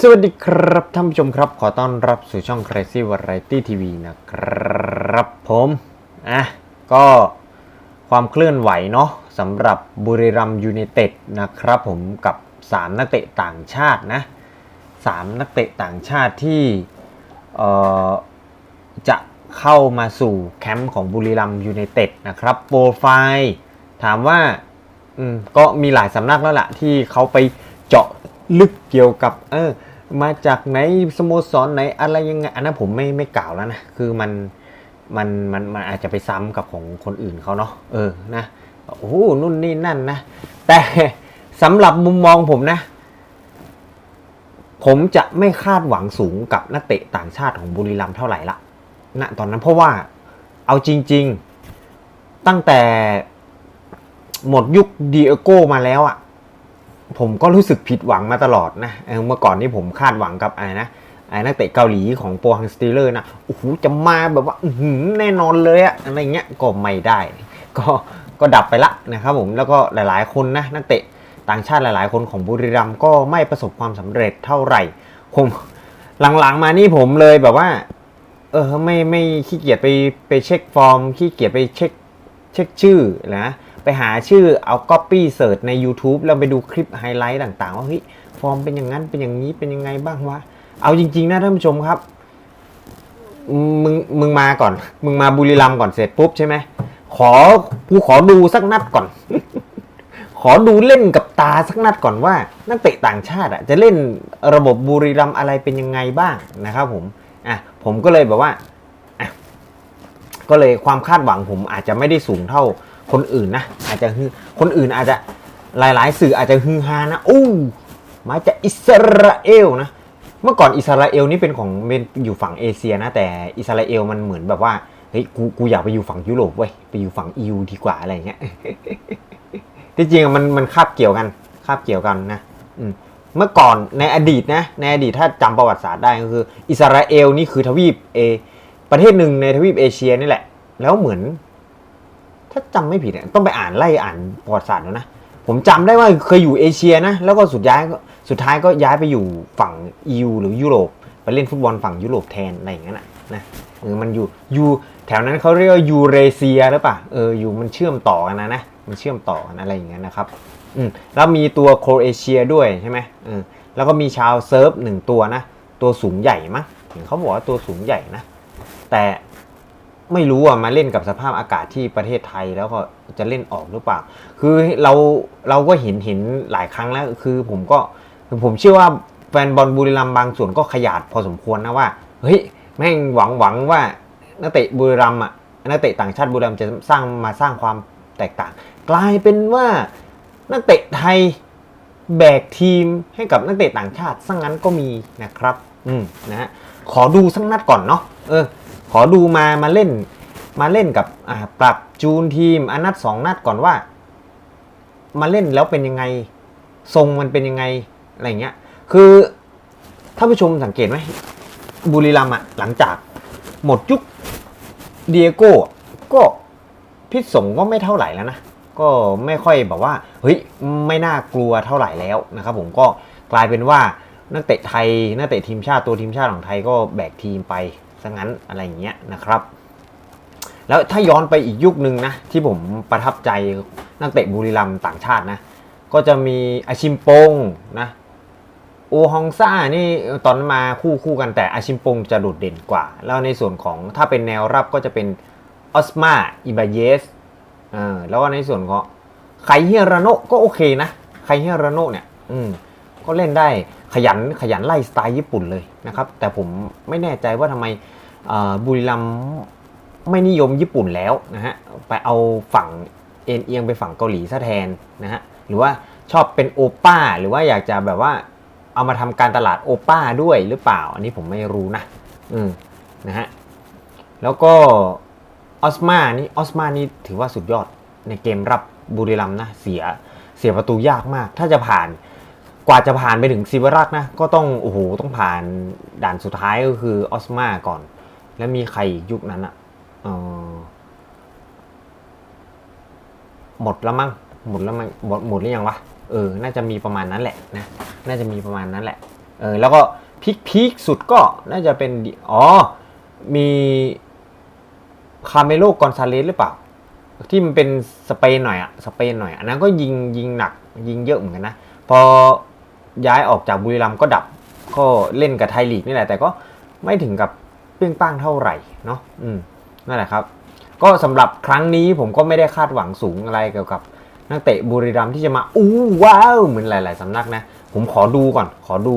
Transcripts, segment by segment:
สวัสดีครับท่านผู้ชมครับ ขอต้อนรับสู่ช่อง Crazy Variety TV นะครับผมอะก็ความเคลื่อนไหวเนาะสำหรับบุรีรัมยูไนเต็ดนะครับผมกับ 3 นักเตะต่างชาตินะ3นักเตะต่างชาติที่เอ่อจะเข้ามาสู่แคมป์ของบุรีรัมยูไนเต็ดนะครับโปรไฟล์ถามว่าอืมก็มีหลายสำนักแล้วล่ะที่เขาไปเจาะลึกเกี่ยวกับเออ มาจากไหนสโมสรไหนอะไรยังไงอันนั้นผมไม่ไม่กล่าวแล้วนะคือมันมันมันมันอาจจะไปซ้ำกับของคนอื่นเขาเนาะเออนะโอ้โหนู่นนี่นั่นนะแต่สำหรับมุมมองผมนะ ผมจะไม่คาดหวังสูงกับนักเตะต่างชาติของบุรีรัมย์เท่าไหร่ละณตอนนั้นเพราะว่าเอาจริง ๆ ตั้งแต่หมดยุคดีเอโก้มาแล้วอะ่ะ ผมก็รู้สึกผิดหวังมาตลอดนะเมื่อก่อนนี่ผมคาดหวังกับอะไรนะไอ้นักเตะเกาหลีของโปรฮังสตีเลอร์นะโอ้โหจะมาแบบว่าหืแน่นอนเลยอะอะไรเงี้ยก็ไม่ได้ ก็ก็ดับไปละนะครับผมแล้วก็หลายๆคนนะนักเตะต่างชาติหลาย ๆ คนของบุรีรัมย์ก็ไม่ประสบความสำเร็จเท่าไหร่ ผมหลังๆมานี่ผมเลยแบบว่า เออไม่ไม่ขี้เกียจไปไปเช็คฟอร์มขี้เกียจไปเช็คเช็คชื่อนะ ไปหาชื่อเอา Copy เสิร์ชใน YouTube แล้วไปดูคลิปไฮไลท์ต่างๆ ว่าเฮ้ยฟอร์มเป็นอย่างนั้นเป็นอย่างนี้เป็นยังไงบ้างวะเอาจริง ๆ นะท่านผู้ชมครับ มึงมึงมาก่อน มึงมาบุรีรัมย์ก่อนเสร็จปุ๊บใช่ไหมขอกูขอดูสักนัดก่อน ขอดูเล่นกับตาสักนัดก่อนว่า นักเตะต่างชาติอะจะเล่นระบบบุรีรัมย์อะไรเป็นยังไงบ้างนะครับผมอะผมก็เลยแบบว่าก็เลยความคาดหวังผมอาจจะไม่ได้สูงเท่า คนอื่นนะอาจจะฮือคนอื่นอาจจะหลายๆ สื่ออาจจะฮือฮานะอู้มาจากอิสราเอลนะเมื่อก่อนอิสราเอลนี่เป็นของเป็นอยู่ฝั่งเอเชียนะแต่อิสราเอลมันเหมือนแบบว่าเฮ้ยกูกูอยากไปอยู่ฝั่งยุโรปเว้ยไปอยู่ฝั่งอิวดีกว่าอะไรเงี้ยที่จริงมันมันคาบเกี่ยวกันคาบเกี่ยวกันนะอืมเมื่อก่อนในอดีตนะในอดีตถ้าจำประวัติศาสตร์ได้ก็คือ อิสราเอลนี่คือทวีปเอประเทศหนึ่งในทวีปเอเชียนี่แหละ แล้วเหมือน ถ้าจำไม่ผิดเนี่ยต้องไปอ่านไล่อ่านประวัติศาสตร์แล้วนะ ผมจำได้ว่าเคยอยู่เอเชียนะ แล้วก็สุดย้ายก็สุดท้ายก็ย้ายไปอยู่ฝั่งยูหรือยุโรป ไปเล่นฟุตบอลฝั่งยุโรปแทนอะไรอย่างนั้นนะนะเออมันอยู่ยูแถวนั้นเขาเรียกว่ายูเรเซียหรือเปล่าเอออยู่มันเชื่อมต่อกันนะนะมันเชื่อมต่อกันอะไรอย่างเงี้ยนะครับอืมแล้วมีตัวโครเอเชียด้วยใช่ไหมเออแล้วก็มีชาวเซิร์ฟหนึ่งตัวนะ ตัวสูงใหญ่มั้งเห็นเขาบอกว่าตัวสูงใหญ่นะ แต่ ไม่รู้อะมาเล่นกับสภาพอากาศที่ประเทศไทยแล้วก็จะเล่นออกหรือเปล่า คือเราเราก็เห็นเห็นหลายครั้งแล้ว คือผมก็ผมเชื่อว่าแฟนบอลบุรีรัมย์บางส่วนก็ขยาดพอสมควรนะว่าเฮ้ยแม่งหวังหวังว่านักเตะบุรีรัมย์อะนักเตะต่างชาติบุรีรัมย์จะสร้างมาสร้างความแตกต่าง กลายเป็นว่านักเตะไทยแบกทีมให้กับนักเตะต่างชาติซะงงั้นก็มีนะครับ อืมนะฮะขอดูสักนัดก่อนเนาะเออ อดูมามาเล่นมาเล่นกับปรับจูนทีมอันนัดสองนัดก่อนว่า มาเล่นแล้วเป็นยังไง ทรงมันเป็นยังไงอะไรเงี้ย คือถ้านผู้ชมสังเกตไหมบุรีรัมย์อะหลังจากหมดยุคเดียโก้ก็พิษสงก็ไม่เท่าไหร่แล้วนะ ก็ไม่ค่อยแบบว่าเฮ้ยไม่น่ากลัวเท่าไหร่แล้วนะครับผมก็กลายเป็นว่านักเตะไทยนักเตะทีมชาติตัวทีมชาติของไทยก็แบกทีมไป ซะงั้นอะไรอย่างเงี้ยนะครับ แล้วถ้าย้อนไปอีกยุคหนึ่งนะที่ผมประทับใจนักเตะบุรีรัมย์ต่างชาตินะ ก็จะมีอาชิมปงนะโอฮองซ่านี่ตอนมาคู่คู่กันแต่อาชิมปงจะโดดเด่นกว่า แล้วในส่วนของถ้าเป็นแนวรับก็จะเป็นออสมาอิบาเยสเออแล้วก็ในส่วนของไคเฮียราโนก็โอเคนะไคเฮียราโนเนี่ย อืม ก็เล่นได้ขยันขยันไล่สไตล์ญี่ปุ่นเลยนะครับแต่ผมไม่แน่ใจว่าทำไมบุรีรัมไม่นิยมญี่ปุ่นแล้วนะฮะไปเอาฝั่งเอ็นเอียงไปฝั่งเกาหลีซะแทนนะฮะหรือว่าชอบเป็นโอป้า หรือว่าอยากจะแบบว่าเอามาทำการตลาดโอป้าด้วยหรือเปล่า อันนี้ผมไม่รู้นะอืมนะฮะแล้วก็ออสมานี่ออสมานี่ถือว่าสุดยอดในเกมรับบุรีรัมนะเสียเสียประตูยากมาก ถ้าจะผ่าน กว่าจะผ่านไปถึงซิวรักนะ ก็ต้องโอ้โหต้องผ่านด่านสุดท้ายก็คือออสมาก่อน แล้วมีใครยุคนั้นอะเออหมดแล้วมั้งหมดแล้วมั้งหมดหมดหรือยังวะเออ น่าจะมีประมาณนั้นแหละนะน่าจะมีประมาณนั้นแหละ เออ แล้วก็พีคพีคสุดก็น่าจะเป็นอ๋อมีคาเมโลกอนซาเลสหรือเปล่า ที่มันเป็นสเปนหน่อยอะสเปนหน่อยอันนั้นก็ยิงยิงหนักยิงเยอะเหมือนกันนะพอ ย้ายออกจากบุรีรัมย์ก็ดับก็เล่นกับไทยลีกนี่แหละ แต่ก็ไม่ถึงกับเปรี้ยงป้างเท่าไหร่เนาะอืมนั่นแหละครับ ก็สำหรับครั้งนี้ผมก็ไม่ได้คาดหวังสูงอะไรเกี่ยวกับนักเตะบุรีรัมย์ที่จะมาอู้ว้าวเหมือนหลาย ๆสำนักนะ ผมขอดูก่อน ขอดู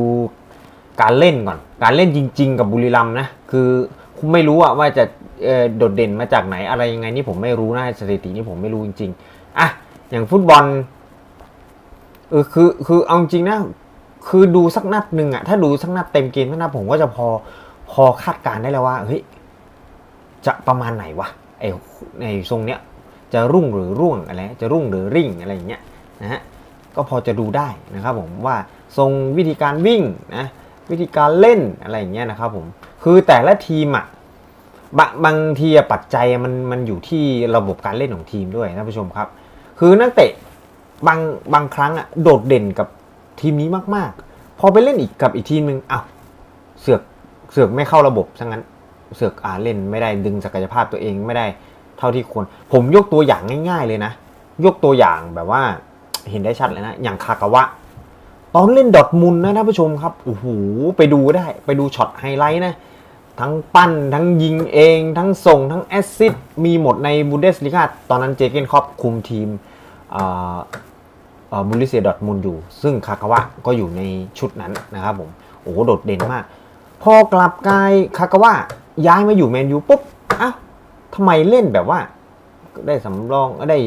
การเล่นก่อน การเล่นจริง ๆ กับบุรีรัมย์นะ คือไม่รู้อะว่าจะโดดเด่นมาจากไหนอะไรยังไงนี่ผมไม่รู้นะสถิตินี่ผมไม่รู้จริง ๆอะอย่างฟุตบอลเออคือคือเอาจริงนะ คือดูสักนัดหนึ่งอะถ้าดูสักนัดเต็มเกมสักนัดผมก็จะพอพอคาดการณ์ได้แล้วว่าเฮ้ยจะประมาณไหนวะไอ้ในทรงเนี้ยจะรุ่งหรือร่วงอะไรจะรุ่งหรือริ่งอะไรอย่างเงี้ยนะฮะก็พอจะดูได้นะครับผมว่าทรงวิธีการวิ่งนะวิธีการเล่นอะไรอย่างเงี้ยนะครับผมคือแต่ละทีมอะบางบางทีอะปัจจัยมันมันอยู่ที่ระบบการเล่นของทีมด้วยท่านผู้ชมครับ คือนักเตะบางบางครั้งอะโดดเด่นกับ ทีมนี้มากๆ พอไปเล่นอีกกับอีกทีมหนึ่งอ้าวเสือกเสือกไม่เข้าระบบซะงั้นเสือกอ่าเล่นไม่ได้ดึงศักยภาพตัวเองไม่ได้เท่าที่ควร ผมยกตัวอย่างง่าย ๆ เลยนะ ยกตัวอย่างแบบว่าเห็นได้ชัดเลยนะ อย่างคากาวะ ตอนเล่นดอทมุนนะท่านผู้ชมครับโอ้โหไปดูได้ไปดูช็อตไฮไลท์นะ ทั้งปั้นทั้งยิงเอง ทั้งส่ง ทั้งแอสซิสต์มีหมดในบูเดสลิกาตอนนั้นเจเกนคอปคุมทีม บูริเซียดอทมุนอยู่ ซึ่งคากาวะก็อยู่ในชุดนั้นนะครับผม โอ้โหโดดเด่นมาก พอกลับกายคากาวะย้ายมาอยู่แมนยูปุ๊บอ้าวทำไมเล่นแบบว่า ได้สำรองได้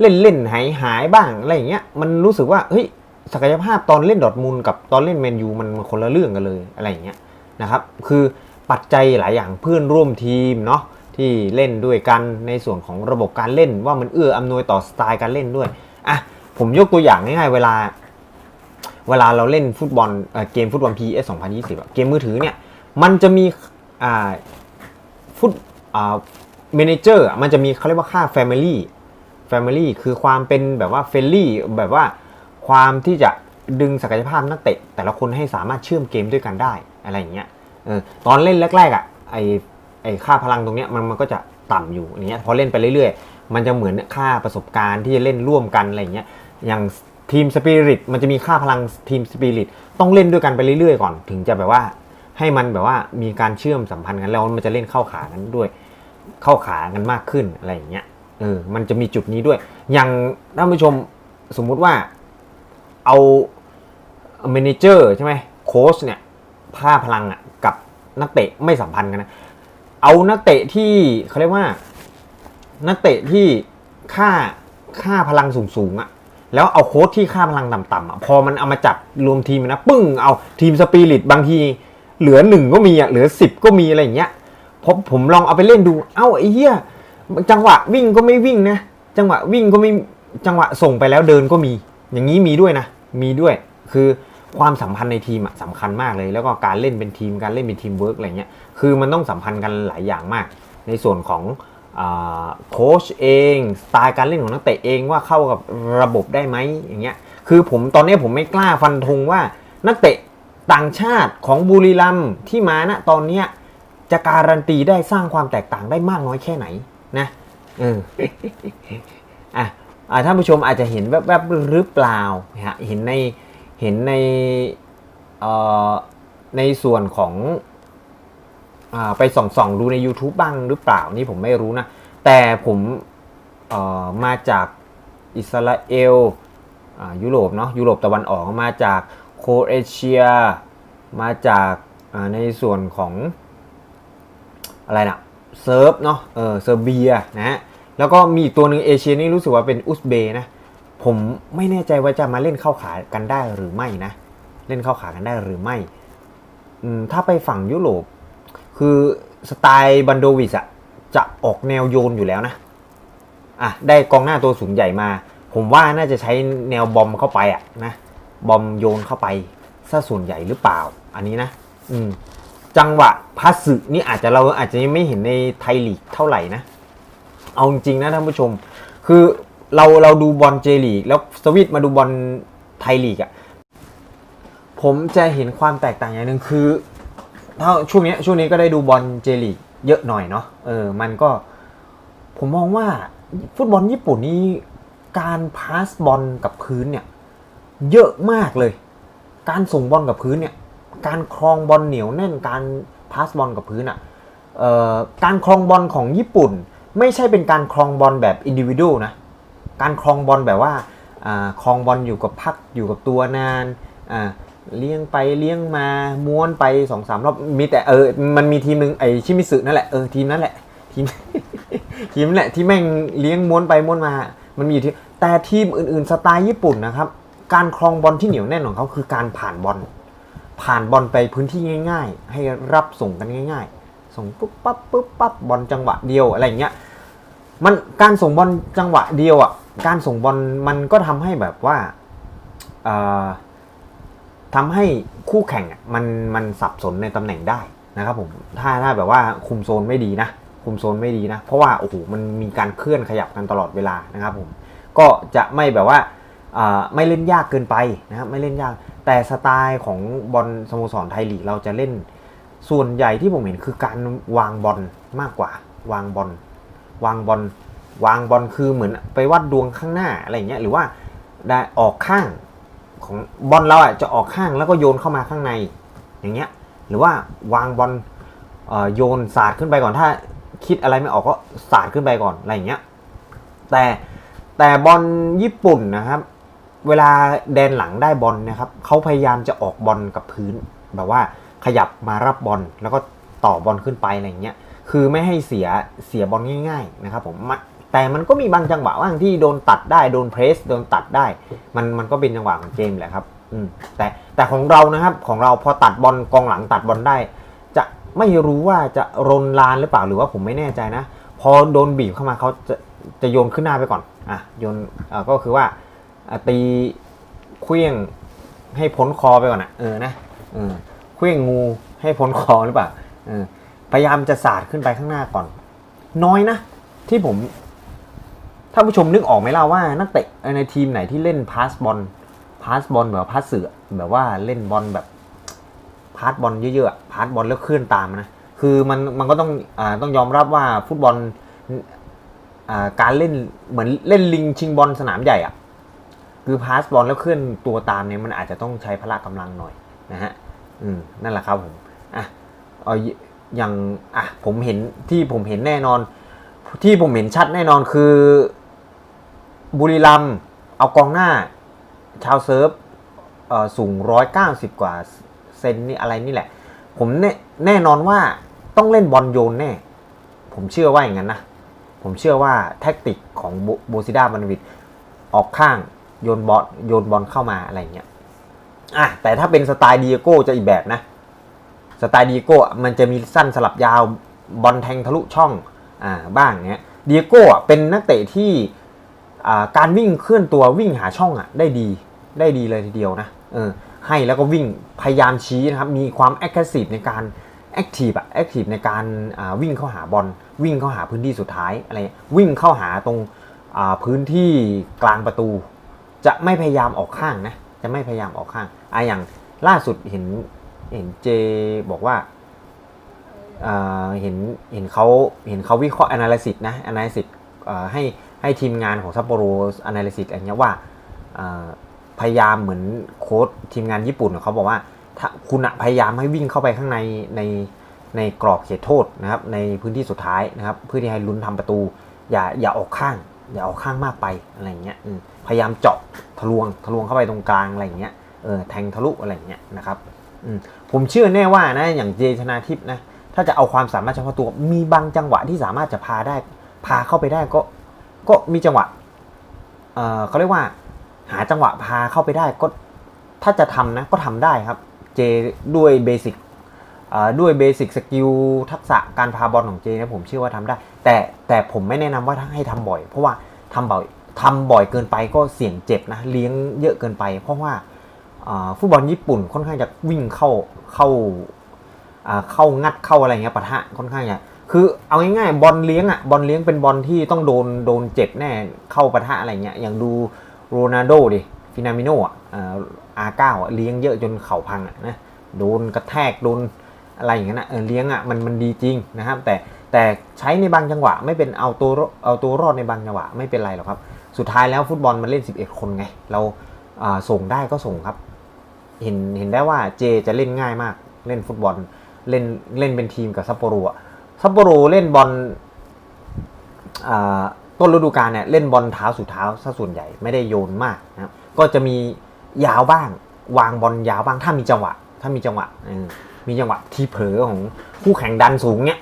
เล่นเล่นหายหายบ้างอะไรอย่างเงี้ย มันรู้สึกว่าเฮ้ยศักยภาพตอนเล่นดอทมุนด์กับตอนเล่นแมนยูมันคนละเรื่องกันเลยอะไรอย่างเงี้ยนะครับคือปัจจัยหลายอย่างเพื่อนร่วมทีมเนาะที่เล่นด้วยกันในส่วนของระบบการเล่นว่ามันเอื้ออำนวยต่อสไตล์การเล่นด้วยอะ ผมยกตัวอย่างง่ายๆเวลา เวลาเราเล่นฟุตบอลเอเกมฟุตบอล PS 2020 เกมมือถือเนี่ย มันจะมีฟุตอ่าเมนเจอร์มันจะมีเขาเรียกว่าค่า Family Family คือความเป็นแบบว่า f ฟ i ลี่แบบว่าความที่จะดึงศักยภาพนักเตะ แต่ละคนให้สามารถเชื่อมเกมด้วยกันได้อะไรอย่างเงี้ยออตอนเล่นแรกๆอะไอไอค่าพลังตรงเนี้ยมันมันก็จะ ต่ำอยู่อย่างเงี้ยพอเล่นไปเรื่อยๆ มันจะเหมือนค่าประสบการณ์ที่จะเล่นร่วมกันอะไรเงี้ยอย่างทีมสปิริตมันจะมีค่าพลังทีมสปิริตต้องเล่นด้วยกันไปเรื่อยๆก่อน ถึงจะแบบว่าให้มันแบบว่ามีการเชื่อมสัมพันธ์กันแล้วมันจะเล่นเข้าขากันด้วย เข้าขากันมากขึ้นอะไรอย่างเงี้ยเออมันจะมีจุดนี้ด้วย อย่างท่านผู้ชมสมมุติว่าเอาเมนเจอร์ใช่ไหมโค้ชเนี่ยผ้าพลังอะกับนักเตะไม่สัมพันธ์กันนะ เอานักเตะที่เขาเรียกว่า นักเตะที่ค่าค่าพลังสูงๆอะแล้วเอาโค้ชที่ค่าพลังต่ำๆอะพอมันเอามาจับรวมทีมนะปึ้งเอาทีมสปิริตบางที เหลือหนึ่งก็มีอะเหลือสิบก็มีอะไรอย่างเงี้ยผมผมลองเอาไปเล่นดู เอ้าไอ้เหี้ยจังหวะวิ่งก็ไม่วิ่งนะ จังหวะวิ่งก็ไม่จังหวะส่งไปแล้วเดินก็มี อย่างนี้มีด้วยนะ มีด้วย คือ ความสัมพันธ์ในทีมอะสำคัญมากเลย แล้วก็การเล่นเป็นทีมการเล่นเป็นทีมเวิร์กอะไรเงี้ยคือมันต้องสัมพันธ์กันหลายอย่างมาก ในส่วนของโค้ชเองสไตล์การเล่นของนักเตะเองว่าเข้ากับระบบได้ไหมอย่างเงี้ยคือผมตอนนี้ผมไม่กล้าฟันธงว่านักเตะต่างชาติของบุรีรัมย์ที่มาณตอนเนี้ยจะการันตีได้สร้างความแตกต่างได้มากน้อยแค่ไหนนะเอออะอ่าท่านผู้ชมอาจจะเห็นแวบๆหรือเปล่าเห็นใน เห็นในในส่วนของอไปส่องๆดูใน YouTube บ้างหรือเปล่านี่ผมไม่รู้นะ แต่ผมมาจากอิสราเอลอยุโรปเนาะยุโรปตะวันออกมาจากโครเอเชีย มาจากในส่วนของอะไรนะเซิร์ฟเนาะเออเซอร์เบียนะฮะแล้วก็มีตัวหนึ่งเอเชียนี่รู้สึกว่าเป็นอุซเบนะ ผมไม่แน่ใจว่าจะมาเล่นเข้าขากันได้หรือไม่นะ เล่นเข้าขากันได้หรือไม่ ถ้าไปฝั่งยุโรป คือสไตล์บันโดวิสอะจะออกแนวโยนอยู่แล้วนะ อะ ได้กองหน้าตัวสูงใหญ่มา ผมว่าน่าจะใช้แนวบอมเข้าไปอะนะ บอมโยนเข้าไปซะส่วนใหญ่หรือเปล่า อันนี้นะ อืม จังหวะพัสสึนี่อาจจะเราอาจจะไม่เห็นในไทยลีกเท่าไหร่นะ เอาจริงนะท่านผู้ชม คือ เราเราดูบอลเจลีก แล้วสวิตมาดูบอลไทยลีกอะ่ะผมจะเห็นความแตกต่างอย่างหนึ่งคือถ้าช่วงนี้ช่วงนี้ก็ได้ดูบอลเจลีกเยอะหน่อยเนาะเออมันก็ ผมมองว่าฟุตบอลญี่ปุ่นนี้การพาสบอลกับพื้นเนี่ย เยอะมากเลย การส่งบอลกับพื้นเนี่ย การครองบอลเหนียวแน่นการพาสบอลกับพื้นอะ่ะเออการครองบอลของญี่ปุ่น ไม่ใช่เป็นการครองบอลแบบอินดิวิ a l นะ การครองบอลแบบว่าครองบอลอยู่กับพักอยู่กับตัวนานเลี้ยงไปเลี้ยงมาม้วนไปสองสามรอบมีแต่เออมันมีทีมหนึ่งไอชิมิสึนั่นแหละเออทีมนั้นแหละทีมทีมนั่นแหละที่แม่งเลี้ยงม้วนไปม้วนมา มันมีอยู่ที่แต่ทีมอื่นๆสไตล์ญี่ปุ่นนะครับ การครองบอลที่เหนียวแน่นของเขาคือการผ่านบอลผ่านบอลไปพื้นที่ง่าย ๆ ให้รับส่งกันง่าย ๆ ส่งปุ๊บปั๊บปุ๊บปั๊บบอลจังหวะเดียวอะไรเงี้ยมันการส่งบอลจังหวะเดียวอะ การส่งบอลมันก็ทำให้แบบว่าเอ่อทำให้คู่แข่งมันมันสับสนในตำแหน่งได้นะครับผมถ้าถ้าแบบว่าคุมโซนไม่ดีนะ คุมโซนไม่ดีนะ เพราะว่าโอ้โหมันมีการเคลื่อนขยับกันตลอดเวลานะครับผมก็จะไม่แบบว่าอ่าไม่เล่นยากเกินไปนะครับไม่เล่นยาก แต่สไตล์ของบอลสโมสรไทยลีกเราจะเล่นส่วนใหญ่ที่ผมเห็นคือการวางบอลมากกว่า วางบอลวางบอล วางบอลคือเหมือนไปวัดดวงข้างหน้าอะไรเงี้ยหรือว่าได้ออกข้างของบอลเราอะจะออกข้างแล้วก็โยนเข้ามาข้างในอย่างเงี้ยหรือว่าวางบอลเอ่อโยนสาดขึ้นไปก่อนถ้าคิดอะไรไม่ออกก็สาดขึ้นไปก่อนอะไรอย่างเงี้ยแต่แต่บอลญี่ปุ่นนะครับ เวลาแดนหลังได้บอลนะครับเขาพยายามจะออกบอลกับพื้น แบบว่าขยับมารับบอลแล้วก็ต่อบอลขึ้นไปอะไรอย่างเงี้ยคือไม่ให้เสียเสียบอลง่าย ๆ นะครับผมมะ แต่มันก็มีบางจังหวะว่างที่โดนตัดได้โดนเพรสโดนตัดได้ มันมันก็เป็นจังหวะของเกมแหละครับอืมแต่แต่ของเรานะครับของเราพอตัดบอลกองหลังตัดบอลได้ จะไม่รู้ว่าจะรนลานหรือเปล่าหรือว่าผมไม่แน่ใจนะ พอโดนบีบเข้ามาเขาจะจะโยนขึ้นหน้าไปก่อนอะโยนเอ่อก็คือว่าตีเคลี้ยงให้พ้นคอไปก่อนนะเออนะเออเคลี้ยงงูให้พ้นคอหรือเปล่าเออพยายามจะสาดขึ้นไปข้างหน้าก่อน น้อยนะ ที่ผม ถ้าผู้ชมนึกออกไหมล่ะว่านักเตะในทีมไหนที่เล่นพาสบอลพาสบอลแบบพาสเสือแบบว่าเล่นบอลแบบพาสบอลเยอะๆพาสบอลแล้วเคลื่อนตามนะคือมันมันก็ต้องอาต้องยอมรับว่าฟุตบอลอ่าการเล่นเหมือนเล่นลิงชิงบอลสนามใหญ่อะคือพาสบอลแล้วเคลื่อนตัวตามเนี่ยมันอาจจะต้องใช้พละกำลังหน่อยนะฮะอืมนั่นแหละครับผมอะเอาอย่างอะผมเห็นที่ผมเห็นแน่นอน ที่ผมเห็นชัดแน่นอนคือ บุรีรัมเอากองหน้า ชาวเซิร์ฟสูงร้อยเก้าสิบกว่าเซนนี่อะไรนี่แหละ ผมแน่แน่นอนว่าต้องเล่นบอลโยนแน่ ผมเชื่อว่าอย่างนั้นนะ ผมเชื่อว่าแท็กติกของโบซิด้ามันวิดออกข้างโยนบอลโยนบอลเข้ามาอะไรเงี้ยอะแต่ถ้าเป็นสไตล์ดีโก้จะอีกแบบนะ สไตล์ดีโก้มันจะมีสั้นสลับยาวบอลแทงทะลุช่องอ่าบ้างเงี้ยดีโก้เป็นนักเตะที่ การวิ่งเคลื่อนตัววิ่งหาช่องอะได้ดีได้ดีเลยทีเดียวนะเออให้แล้วก็วิ่งพยายามชี้นะครับมีความแอคทีฟในการแอคทีฟอะแอคทีฟในการวิ่งเข้าหาบอลวิ่งเข้าหาพื้นที่สุดท้ายอะไรวิ่งเข้าหาตรงพื้นที่กลางประตู จะไม่พยายามออกข้างนะจะไม่พยายามออกข้างอะอย่างล่าสุดเห็นเห็นเจบอกว่าเห็นเห็นเขาเห็นเขาวิเคราะห์ analysis นะ analysis อ่าให้ ให้ทีมงานของซัปโปโร analysis อะไรเงี้ยว่าพยายามเหมือนโค้ชทีมงานญี่ปุ่นเขาบอกว่าถ้าคุณพยายามให้วิ่งเข้าไปข้างในในในกรอบเขตโทษนะครับในพื้นที่สุดท้ายนะครับ เพื่อที่ให้ลุ้นทำประตู อย่าอย่าออกข้าง อย่าออกข้างมากไปอะไรเงี้ยพยายามเจาะทะลวงทะลวงเข้าไปตรงกลางอะไรเงี้ยเออแทงทะลุอะไรเงี้ยนะครับผมเชื่อแน่ว่านะอย่างเจชนาทิพย์นะถ้าจะเอาความสามารถเฉพาะตัวมีบางจังหวะที่สามารถจะพาได้พาเข้าไปได้ก็ ก็มีจังหวะเออเขาเรียกว่า หาจังหวะพาเข้าไปได้ก็ถ้าจะทำนะก็ทำได้ครับ เจด้วยเบสิกด้วยเบสิกสกิลทักษะการพาบอลของเจนะผมเชื่อว่าทำได้ แต่แต่ผมไม่แนะนำว่าให้ทำบ่อย เพราะว่าทำบ่อยทำบ่อยเกินไปก็เสี่ยงเจ็บนะเลี้ยงเยอะเกินไป เพราะว่าฟุตบอลญี่ปุ่นค่อนข้างจะวิ่งเข้าเข้าอ่าเข้างัดเข้าอะไรเงี้ยปะทะค่อนข้างจะ คือเอาง่ายๆบอลเลี้ยงอะบอลเลี้ยงเป็นบอลที่ต้องโดนโดนเจ็บแน่เข้าปะทะอะไรเงี้ยอย่างดูโรนัลโดดิฟินามิโนอะอาร์เก้าเลี้ยงเยอะจนเข่าพังอะนะโดนกระแทกโดนอะไรอย่างเงี้ยนะเออเลี้ยงอะมันมันดีจริงนะครับ แต่แต่ใช้ในบางจังหวะ ไม่เป็นเอาตัวเอาตัวรอดในบางจังหวะไม่เป็นไรหรอกครับ สุดท้ายแล้วฟุตบอลมันเล่น 11 คนไง เราอ่าส่งได้ก็ส่งครับ เห็นเห็นได้ว่าเจจะเล่นง่ายมากเล่นฟุตบอลเล่นเล่นเป็นทีมกับซัปโปโรอะ ซัปโปโรเล่นบอลอต้นฤดูกาลเนี่ยเล่นบอลเท้าสู่เท้าซะส่วนใหญ่ไม่ได้โยนมากนะครับก็จะมียาวบ้าง วางบอลยาวบ้างถ้ามีจังหวะ ถ้ามีจังหวะมีจังหวะที่เผลอของคู่แข่งดันสูงเนี่ย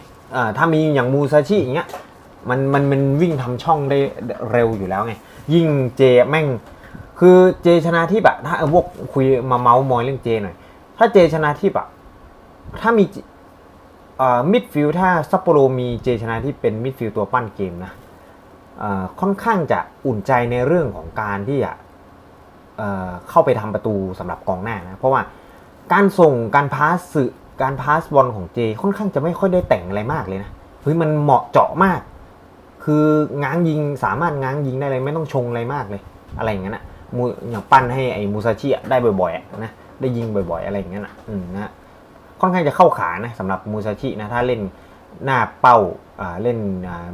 ถ้ามีอย่างมูซาชิอย่างเงี้ยมันมันมันวิ่งทำช่องได้เร็วอยู่แล้วไงยิ่งเจแม่ง คือเจชนะที่แบบถ้าพวกคุยมาเมาส์มอยเรื่องเจหน่อยถ้าเจชนะที่แบบถ้ามี มิดฟิลด์ถ้าซัปโปโรมีเจชนะที่เป็นมิดฟิลด์ตัวปั้นเกมนะค่อนข้างจะอุ่นใจในเรื่องของการที่จะเเข้าไปทำประตูสำหรับกองหน้านะ เพราะว่าการส่งการพาสสื่อการพาสบอลของเจ ค่อนข้างจะไม่ค่อยได้แต่งอะไรมากเลยนะเฮ้ยมันเหมาะเจาะมาก คือง้างยิงสามารถง้างยิงได้เลยไม่ต้องชงอะไรมากเลย อะไรอย่างนั้นอะมูอย่างปั้นให้ไอ้มูซาชิได้บ่อยๆนะได้ยิงบ่อย ๆ อะไรอย่างนั้นอะอืมนะ ค่อนข้างจะเข้าขานะสำหรับมูซาชินะถ้าเล่นหน้าเป้าเล่น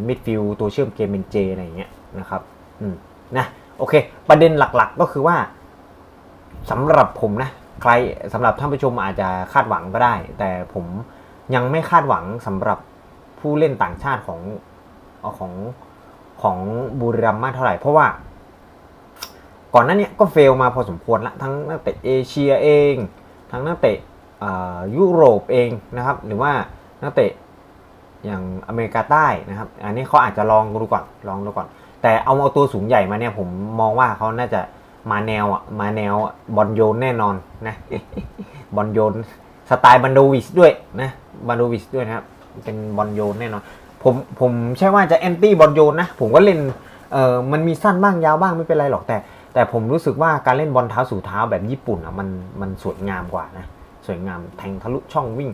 มิดฟิลด์ตัวเชื่อมเกมเป็นเจอะไรอย่างเงี้ยนะครับอืมนะโอเค ประเด็นหลักๆก็คือว่าสำหรับผมนะใครสำหรับท่านผู้ชมอาจจะคาดหวังก็ได้ แต่ผมยังไม่คาดหวังสำหรับผู้เล่นต่างชาติของของของบุรีรัมย์มากเท่าไหร่ เพราะว่า ก่อนหน้าเนี้ก็เฟลมาพอสมควรละทั้งนักเตะเอเชียเอง ทั้งนักเตะ ยุโรปเองนะครับ หรือว่านักเตะอย่างอเมริกาใต้นะครับ อันนี้เขาอาจจะลองดูก่อนลองดูก่อน แต่เอาเอาตัวสูงใหญ่มาเนี่ยผมมองว่าเขาน่าจะมาแนวอะมาแนวบอลโยนแน่นอนนะบอลโยนสไตล์บันโดวิชด้วยนะบันโดวิชด้วยนะครับเป็นบอลโยนแน่นอนผมผมใช่ว่าจะแอนตี้บอลโยนนะผมก็เล่นเออมันมีสั้นบ้างยาวบ้างไม่เป็นไรหรอกแต่ แต่ผมรู้สึกว่าการเล่นบอลเท้าสู่เท้าแบบญี่ปุ่นอะมันมันสวยงามกว่านะ สวยงามแทงทะลุช่องวิ่ง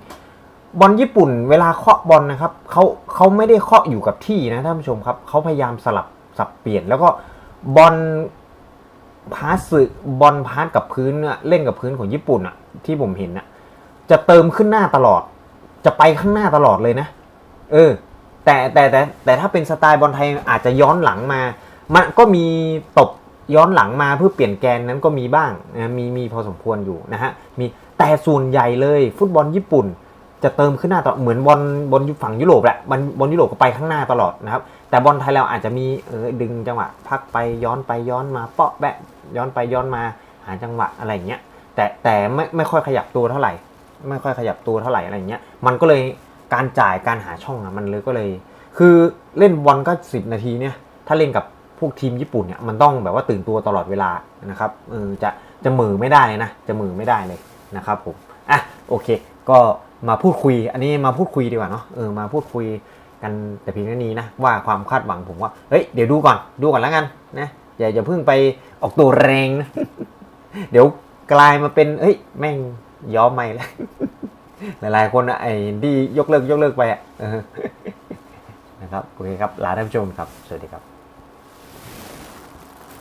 บอลญี่ปุ่นเวลาเคาะบอลนะครับเขาเขาไม่ได้เคาะอยู่กับที่นะท่านผู้ชมครับเขาพยายามสลับสับเปลี่ยน แล้วก็บอลพาสสึบอลพาสกับพื้นเล่นกับพื้นของญี่ปุ่นอะที่ผมเห็นอะจะเติมขึ้นหน้าตลอด จะไปข้างหน้าตลอดเลยนะ เออ แต่แต่แต่แต่ถ้าเป็นสไตล์บอลไทยอาจจะย้อนหลังมามันก็มีตบย้อนหลังมาเพื่อเปลี่ยนแกนนั้นก็มีบ้างนะมีมีพอสมควรอยู่นะฮะมี แต่ส่วนใหญ่เลยฟุตบอลญี่ปุ่น จะเติมขึ้นหน้าตลอดเหมือนบอลบอลฝั่งยุโรปแหละบอลบอลยุโรปก็ไปข้างหน้าตลอดนะครับ แต่บอลไทยเราอาจจะมีเออดึงจังหวะพักไปย้อนไปย้อนมาเปาะแบะย้อนไปย้อนมาหาจังหวะอะไรอย่างเงี้ยแต่แต่ไม่ไม่ค่อยขยับตัวเท่าไหร่ ไม่ค่อยขยับตัวเท่าไหร่อะไรอย่างเงี้ยมันก็เลยการจ่ายการหาช่องอะมันเลยก็เลย คือเล่นบอลก็สิบนาทีเนี่ยถ้าเล่นกับพวกทีมญี่ปุ่นเนี่ยมันต้องแบบว่าตื่นตัวตลอดเวลานะครับเออจะจะมือไม่ได้เลยนะจะมือไม่ได้เลย นะครับผมอะโอเค ก็มาพูดคุย อันนี้มาพูดคุยดีกว่าเนาะเออมาพูดคุยกันแต่เพียงเท่านี้นะว่าความคาดหวังผมว่าเฮ้ยเดี๋ยวดูก่อนดูก่อนแล้วกันนะอย่าอย่าเพิ่งไปออกตัวแรงนะเดี๋ยวกลายมาเป็นเฮ้ยแม่งย้อมไม่แล้วหลายๆคนอะไอ้ที่ยกเลิกยกเลิกไปอะนะครับโอเคครับลาท่านผู้ชมครับ สวัสดีครับ